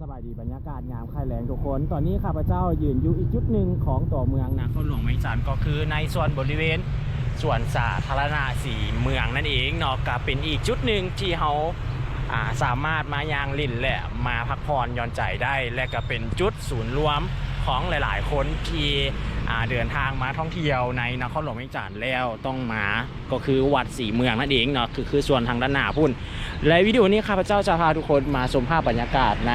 สบายดีบรรยากาศงามค่ายแรงทุกคน ตอนนี้ข้าพเจ้ายืนอยู่อีกจุดหนึ่งของตัวเมืองนครหลวงไม้จันทร์ก็คือในส่วนบริเวณส่วนสาธารณะสีเมืองนั่นเองเนาะก็เป็นอีกจุดหนึ่งที่เขาสามารถมายางลินและมาพักผ่อนย่อนใจได้ และก็เป็นจุดศูนย์รวมของหลาย ๆ คนที่ เดินทางมาท่องเที่ยวในนครหลวงไม้จันทร์แล้วต้องมาก็คือวัดสีเมืองนั่นเองเนาะคือคือส่วนทางด้านหน้าพุ่น และวิดีโอนี้ข้าพเจ้าจะพาทุกคนมาชมภาพบรรยากาศใน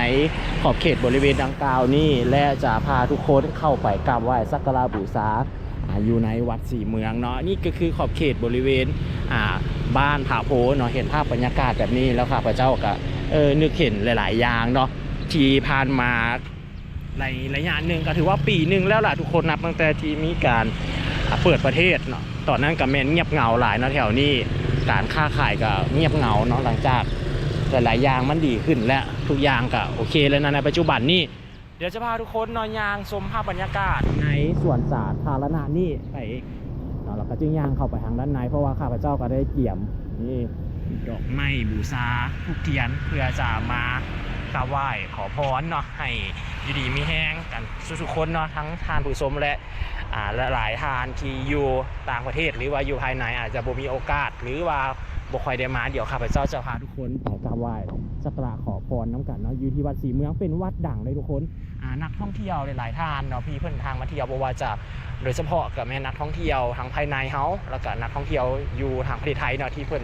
ขอบเขตบริเวณดังกล่าวนี้และจะพาทุกคนเข้าไปกราบไหว้สักการะบูชาอ่าอยู่ในวัดสีเมืองเนาะนี่ก็คือขอบเขตบริเวณบ้านผาโพเนาะเห็นภาพบรรยากาศแบบนี้แล้วข้าพเจ้าก็เออนึกเห็นหลาย ๆ อย่างเนาะที่ผ่านมา ในระยะหนึ่งก็ถือว่าปีหนึ่งแล้วล่ะทุกคนนับตั้งแต่ที่มีการเปิดประเทศเนาะตอนนั้นก็แมนเงียบเหงาหลายเนาะแถวนี้การค้าขายก็เงียบเหงาเนาะหลังจากหลายๆอย่างมันดีขึ้นและทุกอย่างก็โอเคแล้วนะในปัจจุบันนี้เดี๋ยวจะพาทุกคนนอนยางชมภาพบรรยากาศในสวนสาธารณะนี่ไปเนาะเราก็จึงย่างเข้าไปทางด้านใน เพราะว่าข้าพเจ้าก็ได้เกี่ยมนี่ดอกไม้บูชาทุกเทียนเพื่อจะมา กราบไหว้ขอพรเนาะให้อยู่ดีมีแห้งกันทุกๆคนเนาะทั้งทานผู้ชมและอ่าหลายทานที่อยู่ต่างประเทศ หรือว่าอยู่ภายในอาจจะบ่มีโอกาส หรือว่าบ่ค่อยได้มาเดี๋ยวข้าพเจ้าจะพาทุกคนไปกราบไหว้สักการะขอพรน้ำกันเนาะอยู่ที่วัดศรีเมืองเป็นวัดดังเลยทุกคนอ่านักท่องเที่ยวหลายๆท่านเนาะพี่เพิ่อนทางมาเที่ยวบ่ว่าจะโดยเฉพาะกับแม่นักท่องเที่ยวทางภายในเฮาแล้วก็นักท่องเที่ยวอยู่ทางประเทศไทยเนาะที่เพิ่อน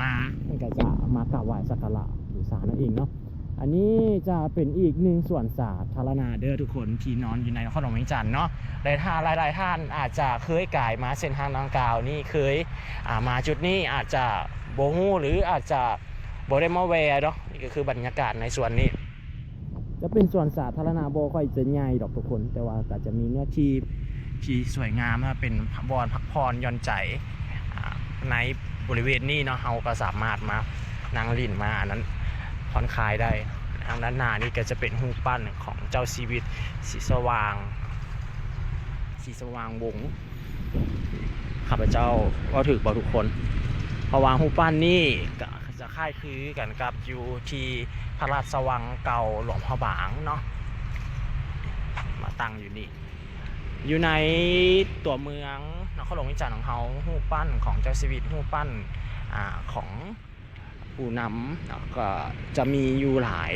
มาเพิ่นก็จะมากราบไหว้สักการะบูชานั่นเองเนาะ อันนี้จะเป็นอีกหนึ่งส่วนสาธารณะเด้อทุกคนที่นอนอยู่ในนครหลวงเวียงจันทน์เนาะหลายท่านหลายๆท่านอาจจะเคยกายมาเส้นทางดังกล่าวนี่เคยามาจุดนี้อาจจะโบงูหรืออาจจะโบได้มาแวร์เนาะนี่ก็คือบรรยากาศในส่วนนี้ จะเป็นส่วนสาธารณะโบค่อยจะใหญ่ดอกทุกคน แต่ว่าก็จะมีเนื้อที่ที่สวยงามนะเป็นบอนพักผ่อนย่อนใจในบริเวณนี้เนาะเราก็สามารถมานั่งลินมาอันนั้น ผ่อนคลายได้ ทางด้านหน้านี่ก็จะเป็นหูปั้นของเจ้าชีวิตสีสว่าง สีสว่างวงข้าพเจ้าก็ถือบอกทุกคนเพราะว่าหูปั้นนี่ก็จะคล้ายคือกันกับอยู่ที่พระราชวังเก่าหลวงพ่อบางเนาะมาตั้งอยู่นี่อยู่ในตัวเมืองนครหลวงวิจารณ์ของเขาหูปั้นของเจ้าชีวิตหูปั้นอของ ผู้นำก็จะมีอยู่หลาย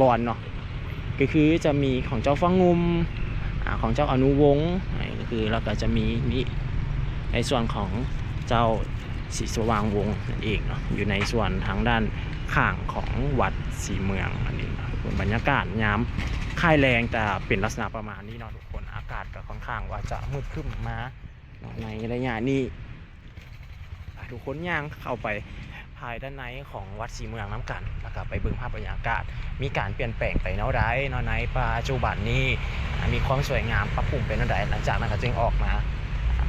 บอนเนาะก็คือจะมีของเจ้าฟังงุมของเจ้าอนุวงศ์ก็คือแล้วก็จะมีนี่ในส่วนของเจ้าศรีสว่างวงศ์นั่นเองเนาะอยู่ในส่วนทางด้านข้างของวัดศรีเมืองอันนี้นะบรรยากาศยามค่ายแรงแต่เป็นลักษณะประมาณนี้เนาะทุกคนอากาศก็ค่อนข้างว่าจะมืดครึ้มมาในระยะนี้ทุกคนย่างเข้าไป ภายด้านในของวัดศรีเมืองน้ำกันแล้วก็ไปเบิ่งภาพบรรยากาศ มีการเปลี่ยนแปลงไปเนาะได้เนาะในปัจจุบันนี้อ่มีความสวยงามปรับปรุงเป็นเนาะไดหลังจากนั้นก็จึงออกมา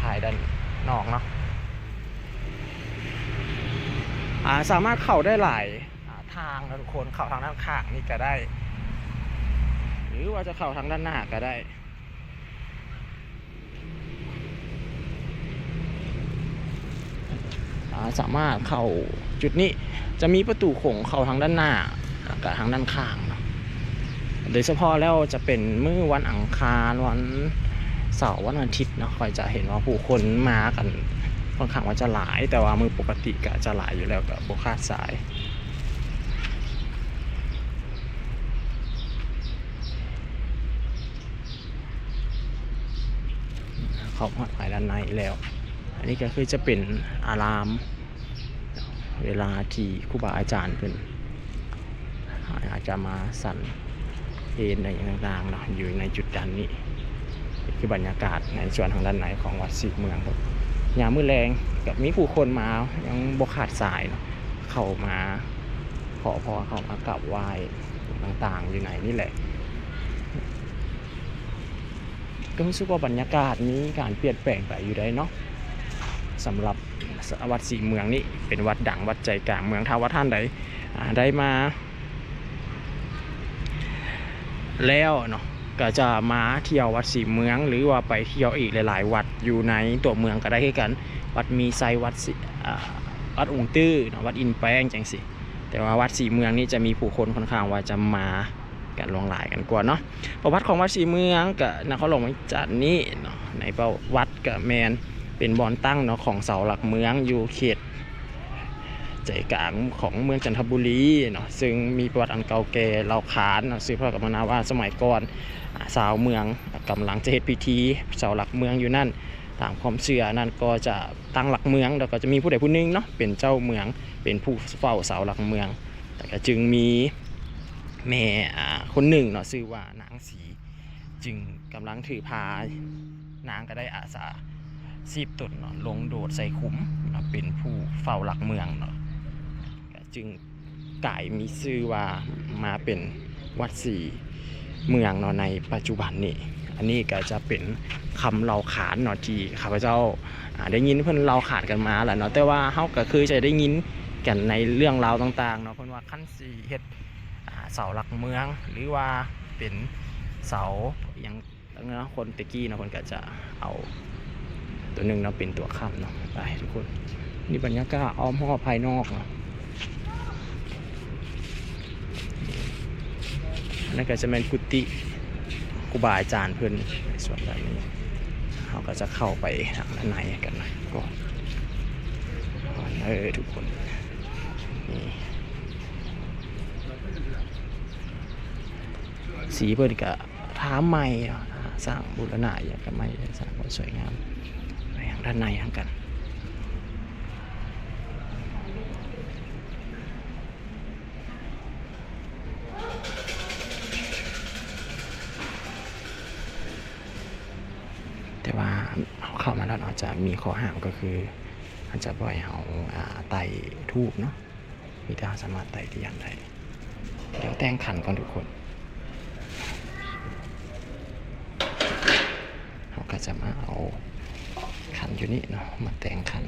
ภายด้านนอกเนาะาสามารถเข้าได้หลายาทางนะทุกคนเข้าทางด้านข้างนี่ก็ได้ หรือว่าจะเข้าทางด้านหน้าก็ได้ อ่า สามารถเข้าจุดนี้จะมีประตูโขงเข้าทางด้านหน้ากับทางด้านข้างเนาะโดยเฉพาะแล้วจะเป็นมื้อวันอังคารวันเสาร์วันอาทิตย์เนาะคอยจะเห็นว่าผู้คนมากันค่อนข้างว่าจะหลาย แต่ว่ามือปกติก็จะหลายอยู่แล้วกับบคาดสายเข้ามาภายด้านในแล้ว อันนี้ก็คือจะเป็นอาราม เวลาที่ครูบาอาจารย์เป็นอาจจะมาสั่นเพลนอะไรต่างๆเนาะอยู่ในจุดด้านนี่คือบรรยากาศในส่วนทางด้านในของวัดศรีเมืองครับยามมือแรงกับมีผู้คนมายังบกขาดสายเนาะเข้ามาขอพรเข้ามากราบไหว้ต่างๆ อยู่ไหนนี่แหละก็รู้สึกว่าบรรยากาศนี้การเปลี่ยนแปลงไปอยู่ได้เนาะ สำหรับวัดศรีเมืองนี่เป็นวัดดังวัดใจกลางเมืองถ้าว่าท่านใดได้มา แล้วเนาะก็จะมาเที่ยววัดศรีเมือง หรือว่าไปเที่ยวอีกหลาย ๆ วัดอยู่ในตัวเมืองก็ได้คือกัน วัดมีไซวัดสิอ่าวัดองค์ตื้อเนาะวัดอินแป้งจังสิแต่ว่าวัดศรีเมืองนี่จะมีผู้คนค่อนข้างว่าจะมากันลวงหลายกันกว่าเนาะประวัติของวัดศรีเมืองกับนครหลวงจันทน์นี่เนาะในประวัติกับแมน เป็นบอนตั้งเนาะของเสาหลักเมืองอยู่เขตใจกลางของเมืองจันทบุรีเนาะซึ่งมีประวัติอันเก่าแก่เล่าขานเนาะสืบทอดกันมนาว่าสมัยก่อนสาวเมืองกำลังจะเฮ็ดพิธีเสาหลักเมืองอยู่นั่นตามความเชื่อนั่นก็จะตั้งหลักเมืองแล้วก็จะมีผู้ใดผู้หนึงเนาะเป็นเจ้าเมืองเป็นผู้เฝ้าเสาหลักเมือง แต่ก็จึงมีแม่คนหนึ่งเนาะชื่อว่านางสี จึงกำลังถือพานางก็ได้อาสา ซีบตนเนาะลงโดดใส่ขุมเนาะเป็นผู้เฝ้าหลักเมืองเนาะจึงกลายมีชื่อว่ามาเป็นวัดสี่เมืองเนาะในปัจจุบันนี้ อันนี้ก็จะเป็นคำเล่าขานเนาะที่ข้าพเจ้าได้ยินเพิ่อนเล่าขานกันมาแหละเนาะแต่ว่าเฮาก็คือจะได้ยินกันในเรื่องราวต่างๆเนาะเพิ่นว่าขั้นสี่เฮ็ดเสาหลักเมือง หรือว่าเป็นเสาอย่างเนาะคนตะกี้เนาะเพิ่นก็จะเอา ตัวหนึ่งเนาะเป็นตัวค้ำเนาะไปทุกคน นี่บรรยากาศอ้อมหอภายนอกเนาะนั่นก็จะเป็นกุฏิครูบาอาจารย์เพิ่อนในส่วนแบบนี้เราก็จะเข้าไปทางด้านในกันหน่อยก่อนเออทุกคนนี่สีเพิ่นก็ท้ามใหม่เนาะสร้างบูรณะอย่างกับไม่สร้างความสวยงาม ด้านในทางกัน แต่ว่าเขาเข้ามาแล้วเนาะจะมีข้อห้ามก็คือ อาจจะปล่อยเขาอ่าไต่ทูบเนาะมีแต่สามารถไต่ที่ยันได้ เดี๋ยวแต่งขันก่อนทุกคนเขาก็จะมาเอาขั นี้เนาะมาแต่งคัน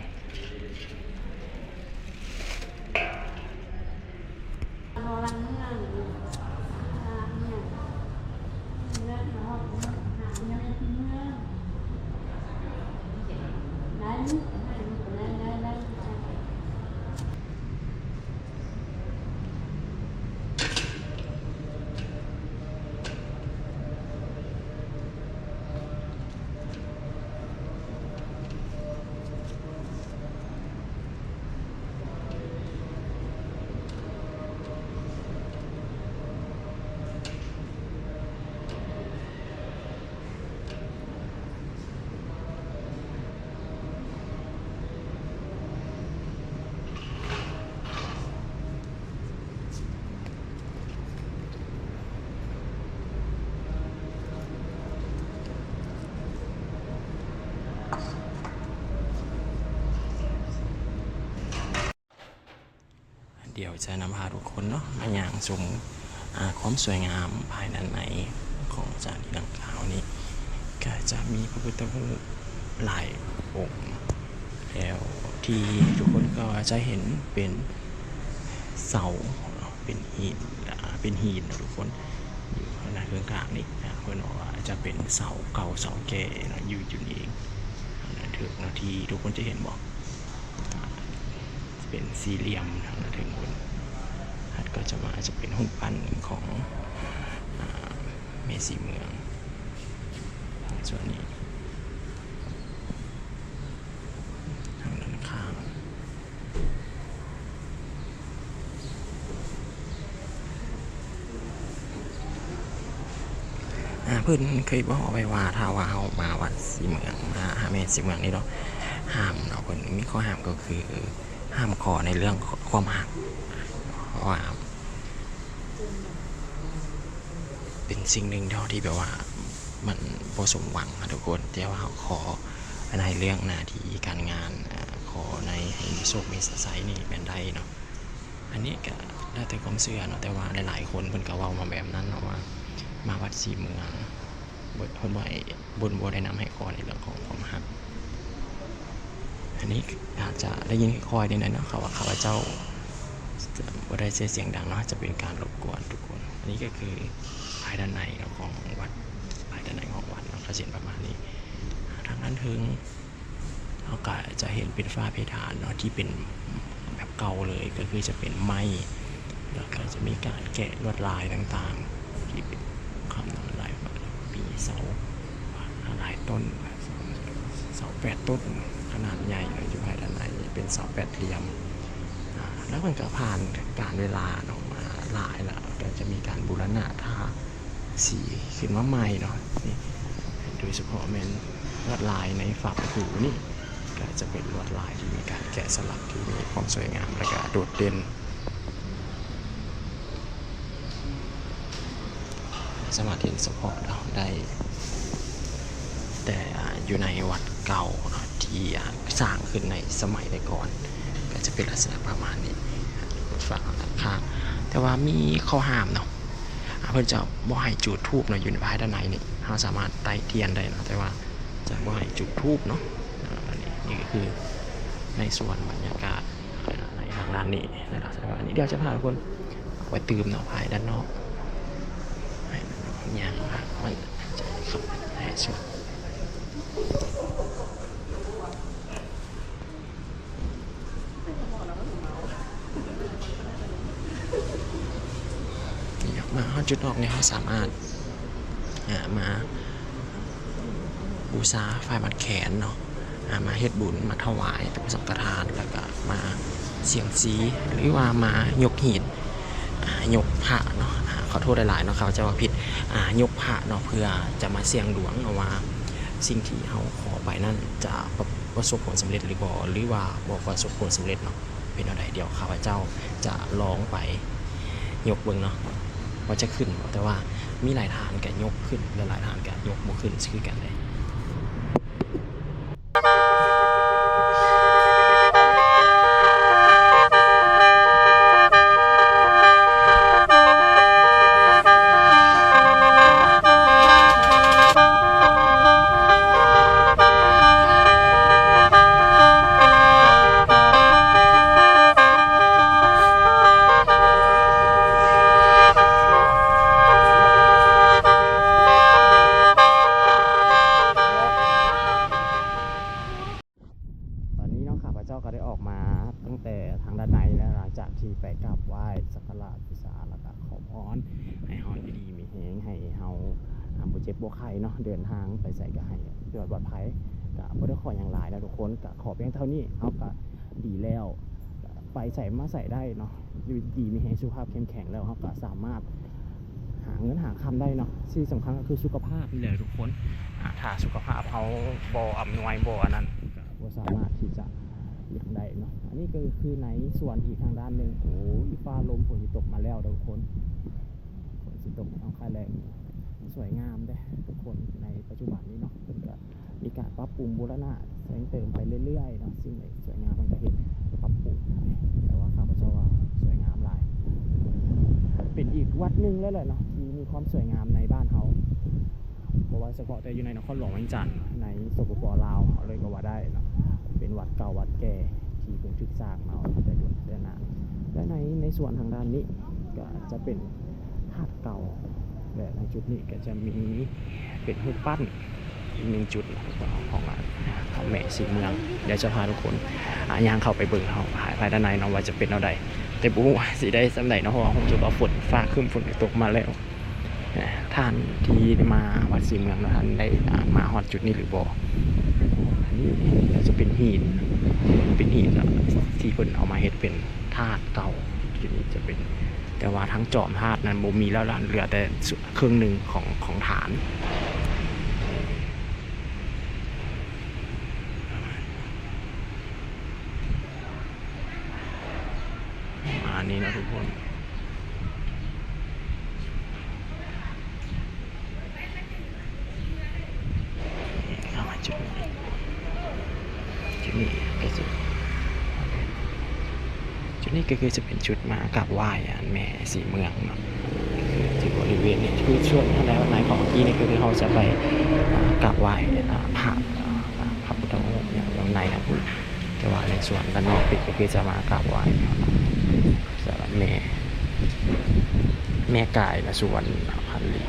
ยวจะนำพาทุกคนเนาะมาอย่างชมอ่าความสวยงามภายในของสถานที่ดังกล่าวนี้ ก็จะมีพระพุทธรูปหลายองค์แล้วที่ทุกคนก็จะเห็นเป็นเสาเป็นหินเป็นหินนะทุกคนอยู่ข้างหน้าเครื่องกลางนี่นะเพื่อนบอกว่าจะเป็นเสาเก่าเสาแก่นะอยู่อยู่นี่เองนะถึงนาทีทุกคนจะเห็นบอก เป็นสี่เหลี่ยมทางนั้นถึงคนหัดก็จะมาจะเป็นหุ่นปั้นของเมสีเมือง ส่วนนี้ทางด้านข้างเพื่อนเคยบอกไว้ว่าถ้าว่าเอามาวัดสีเมืองมาหาเมสีเมืองนี่เนาะห้ามเนาะเพิ่นมีข้อห้ามก็คือ ห้ามขอในเรื่องความหักเพราะว่าเป็นสิ่งหนึ่งเท่าที่แบบว่ามันประสมหวังนะทุกคนแต่ว่าขอในเรื่องหน้าที่การงานขอในให้มีโชคมีสัยนี่เป็นได้เนาะอันนี้ก็แล้วแต่ความเชื่อเนาะแต่ว่าหลายๆคนเพิ่นก็เว้ามาแบบนั้นเนาะว่ามาวัดสีเมืองบ่เพิ่นบ่ให้บนบ่ได้นำให้ขอในเรื่องของ อันนี้อาจจะได้ยินคอยๆนิดหน่อยเนาะค่ะว่าข้าพเจ้าจะบ่ได้เสียงดังเนาะจะเป็นการรบกวนทุกคน อันนี้ก็คือภายด้านในของวัดภายด้านในของวัดเนาะก็จะเห็นประมาณนี้ทางนั้นถึงเราก็จะเห็นเป็นฝ้าเพดานเนาะที่เป็นแบบเก่าเลยก็คือจะเป็นไม้แล้วก็จะมีการแกะลวดลายต่างๆ ที่เป็นคำนำลายปีเสาหลายต้นเสาแปดต้น ขนาดใหญ่เลยอยู่ภายด้านในเป็นเสาแปดเหลี่ยม แล้วมันก็ผ่านการเวลาเนาะมาหลายแล้วก็จะมีการบูรณะทาสีขึ้นมาใหม่เนาะนี่โดยเฉพาะแมนลวดลายในฝาประตูนี่ก็จะเป็นลวดลายที่มีการแกะสลักที่มีความสวยงามและก็โดดเด่นสามารถเห็นเฉพาะเราได้ แต่อยู่ในวัดเก่าเนอะ ที่สร้างขึ้นในสมัยแต่ก่อน ก็จะเป็นลักษณะประมาณนี้ฝั่งด้านข้างแต่ว่ามีข้อห้ามเนาะเพื่อนจะบ่ให้จุดทูบเนาะอยู่ในภายด้านในนี่เราสามารถไต่เทียนได้นะแต่ว่าจะบ่ให้จุดทูบเนาะอันนี้นี่ก็คือในส่วนบรรยากาศในทางด้านนี้ในลักษณะนี้เดี๋ยวจะพาทุกคนไปตื่มเนาะภายด้านนอกอย่างมันจะขับให้สุดนี่ครับมาฮอด จุดออกเนี่ยเขาสามารถมาบูชาไฟมัดแขนเนาะมาเฮ็ดบุญมาถวายเป็นสังฆทานแล้วก็มาเสียงซีหรือว่ามายกหีดยกพระเนาะขอโทษหลายๆเนาะเขาจะว่าผิดยกพระเนาะเพื่อจะมาเสี่ยงดวงเอาว่าสิ่งที่เขาขอไปนั่นจะประสบผลสำเร็จหรือบ่หรือว่าบ่ประสบผลสำเร็จเนาะเป็นอะไรเดี๋ยวข้าพเจ้าจะลองไปยกเบิ่งเนาะ ว่าจะขึ้น แต่ว่ามีหลายทานแกยกขึ้นและหลายทานแกยกบ่ขึ้นคือกันเลย ก็บ่ได้ขออย่างหลายแล้วทุกคนก็ขอเพียงเท่านี้เฮาก็ดีแล้วไปใส่มาใส่ได้เนาะอยู่ดีมีแฮงสุขภาพเข้มแข็งแล้วเฮาก็สามารถหาเงินหาคำได้เนาะที่สำคัญก็คือสุขภาพนี่แหละทุกคนอ่าถ้าสุขภาพเขาบออำนวยบออันนั้นก็สามารถที่จะเลี้ยงได้เนาะอันนี้ก็คือในส่วนอีกทางด้านหนึ่งโอ้ยฟ้าลมฝนตกมาแล้วทุกคนฝนตกทาค่ายแรงสวยงามเด้ทุกคนในปัจจุบันนี้เนาะเพิ่นก็ มีการปรับปรุงบูรณะเสริมเติมไปเรื่อยๆเนาะสิ่งไหนสวยงามมันก็เห็นปรับปรุงไปแต่ว่าข้าพเจ้าว่าสวยงามหลาย เป็นอีกวัดหนึ่งเลยแหละเนาะที่มีความสวยงามในบ้านเขาเพราะว่าเฉพาะแต่อยู่ในนครหลวงเวียงจันทร์ในสปปลาวเอาเลยก็ว่าได้เนาะเป็นวัดเก่าวัดแก่ที่เพิ่งทึกสร้างมาแต่ดุนแต่นานและในในส่วนทางด้านนี้ก็จะเป็นธาตุเก่าและในจุดนี้ก็จะมีเป็นรูปปั้น อีกหนึ่งจุดของของแม่สีเมือง เดี๋ยวจะพาทุกคนอะย่างเข้าไปเบิ่งเขาภายด้านในเนาะว่าจะเป็นเอาใดแต่บุว่าสิได้สำไหนเนาะเพราะว่าผมจะว่าฝนฟ้าครึ้มฝนตกมาแล้วท่านที่มาวัดศรีเมืองนะท่านได้มาฮอดจุดนี้หรือบ่อันนี้ก็จะเป็นหิน เป็นหินที่เพิ่นเอามาเฮ็ดเป็นธาตุเก่าจุดนี้จะเป็น แต่ว่าทั้งจอมธาตุนั้นบ่มีแล้วล่ะเหลือแต่ครึ่งหนึ่งของของฐาน ประมาณนี้นะทุกคน เข้ามาจุดนี้จุดนี้ก็จะจุด นี้ก็คือจะเป็นจุดมากราบไหว้อันแม่สีเมืองเนาะที่บริเวณนี้คือช่วงท่านใดวันไหนของเมื่อกี้นี่ก็คือเขาจะไปกราบไหว้อ่าพระพระพุทธองค์อย่างอย่างในนะคุณแต่ว่าในส่วนด้านนอกปิดก็คือจะมากราบไหว้สารแม่แม่กายและสุวรรณพันลี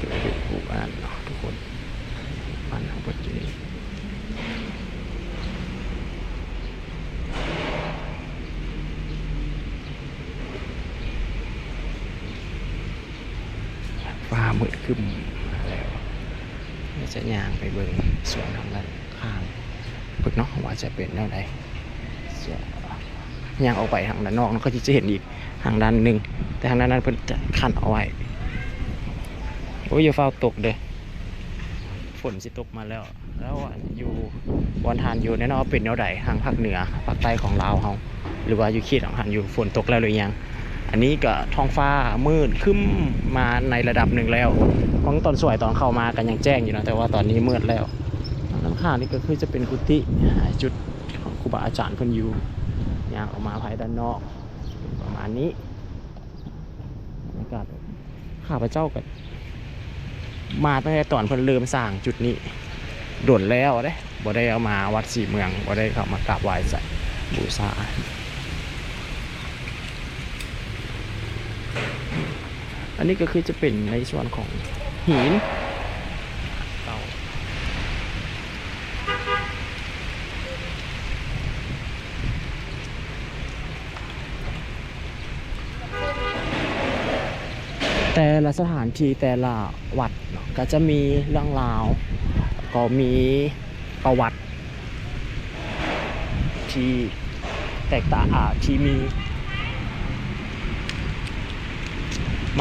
ก็เป็นผู้อ่านเนาะทุกคนมันของปัจจุบัน ฟ้ามืดขึ้นแล้วจะย่างไปเบิ่งสวนทางด้านข้างเพิ่งเนาะว่าจะเป็นแนวใดส่วนย่างออกไปทางด้านนอกเราก็จะเห็นอีกทางด้านหนึ่งแต่ทางด้านนั้นเพิ่นจะขั้นเอาไว้โอ้ยอย่าฟ้าตกเด้อฝนสิตกมาแล้ว แล้วอยู่วันทานอยู่แน่นอนเป็นแนวใดทางภาคเหนือภาคใต้ของลาวเฮาหรือว่าอยู่ขีดของหันอยู่ฝนตกแล้วหรือยัง อันนี้ก็ท้องฟ้ามืดครึ้มมาในระดับหนึ่งแล้วของตอนสวยตอนเข้ามากันยังแจ้งอยู่นะแต่ว่าตอนนี้มืดแล้วด้านข้างนี่ก็คือจะเป็นกุฏิจุดของครูบาอาจารย์เพิ่นอยู่ย่างออกมาภายด้านนอก ประมาณนี้บรรยากาศข้าพเจ้าก็มาตั้งแต่ตอนเพิ่นเริ่มสร้างจุดนี้โดนแล้วเด้บ่ได้เอามาวัดสี่เมืองบ่ได้เข้ามากราบไหว้ใส่บูชา อันนี้ก็คือจะเป็นในส่วนของหินเก่าแต่ละสถานที่แต่ละวัดก็จะมีเรื่องราว ก็มีประวัติที่แตกต่างที่มี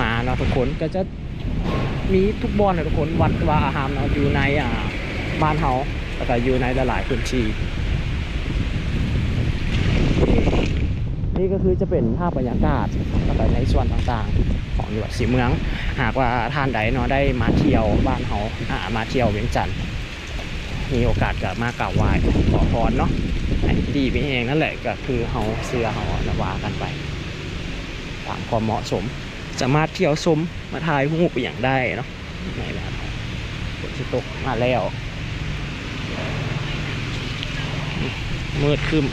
มาเนาะทุกคนก็จะมีทุกบอนเลยทุกคนวัดวาอาหามเนาะอยู่ในอ่าบ้านเฮาแล้วก็อยู่ในหลายๆพื้นที่นี่ก็คือจะเป็นภาพบรรยากาศแล้วก็ในส่วนต่างๆ ของจังหวัดสีเมือง หากว่าท่านใดเนาะได้มาเที่ยวบ้านเฮาอ่ามาเที่ยวเวียงจันทร์มีโอกาสก็มากราบไหว้ขอพรเนาะดีไปเองนั่นแหละก็คือเฮาเสื้อเฮานะวากันไปตามความเหมาะสม สามารถเที่ยวชมมาถ่ายรูปอย่างได้เนาะในแบบฝนที่ตกมาแล้วมืดครึม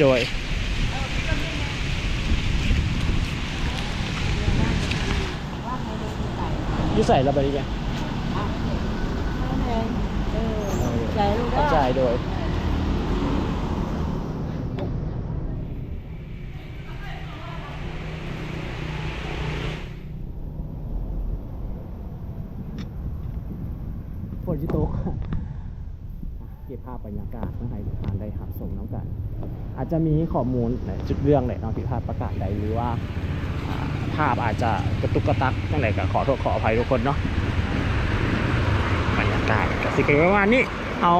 โดยยุใส่ระบายยังใจลูกเข้าใจโดย ฝนที่ตก เก็บภาพบรรยากาศเพื่อให้ทุกท่านได้หับชมน้ำกัน อา จจะมีข้อมูลจุดเรื่องเลยเนาะผิดพลาดประกาศใดหรือว่าภาพอาจจะกระตุกกระตักตั้งแต่ก็ขอโทษขออภัยทุกคนเนาะบรรยากาศก็สิเกิดประมาณนี้เอา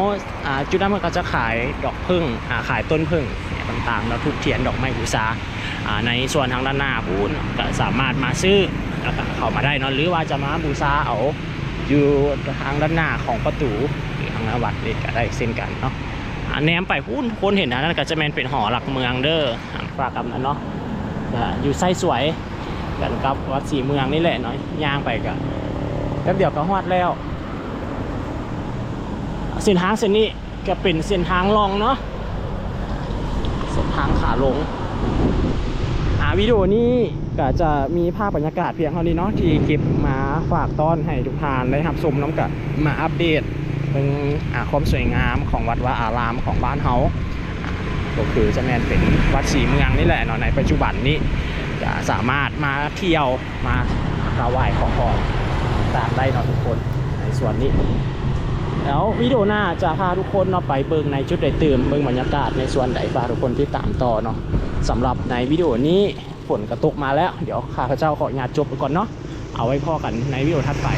จุดนั้นมันก็จะขายดอกพึ่งขายต้นพึ่งต่างๆแล้วทุกเทียนดอกไม้บูชาในส่วนทางด้านหน้าพูนก็สามารถมาซื้อเข้ามาได้เนาะหรือว่าจะมาบูชาเอาอยู่ทางด้านหน้าของประตูหรือทางหน้าวัดนี่ก็ได้เช่นกันเนาะ อ่าแนมไปหุ้นคนเห็นนะนั่นก็จะแมนเป็นหอหลักเมืองเด้อฝากกับนั้นเนาะอยู่ไส้สวยกันกับวัดสีเมืองนี่แหละเนาะย่างไปก็แป๊บเดียวก็ฮอดแล้วเส้นทางเส้นนี้ก็เป็นเส้นทางลองเนาะเส้นทางขาลงอ่าวิดีโอนี้ก็จะมีภาพบรรยากาศเพียงเท่านี้เนาะที่เก็บมาฝากต้อนให้ทุกท่านได้รับชมน้ำกับมาอัปเดต เป็นความสวยงามของวัดวาอารามของบ้านเฮาก็คือจะแมนเป็นวัดศรีเมืองนี่แหละเนาะในปัจจุบันนี้จะสามารถมาเที่ยวมากราบไหว้ขอพรตามได้เนาะทุกคนในส่วนนี้แล้ววิดีโอหน้าจะพาทุกคนเนาะไปเบิ่งในจุดใดตื่มเบิ่งบรรยากาศในส่วนใดพาทุกคนที่ตามต่อเนาะสำหรับในวิดีโอนี้ฝนกระตกมาแล้ว เดี๋ยวข้าพเจ้าขออนุญาตจบไปก่อนเนาะเอาไว้พ่อกันในวิดีโอถัดไป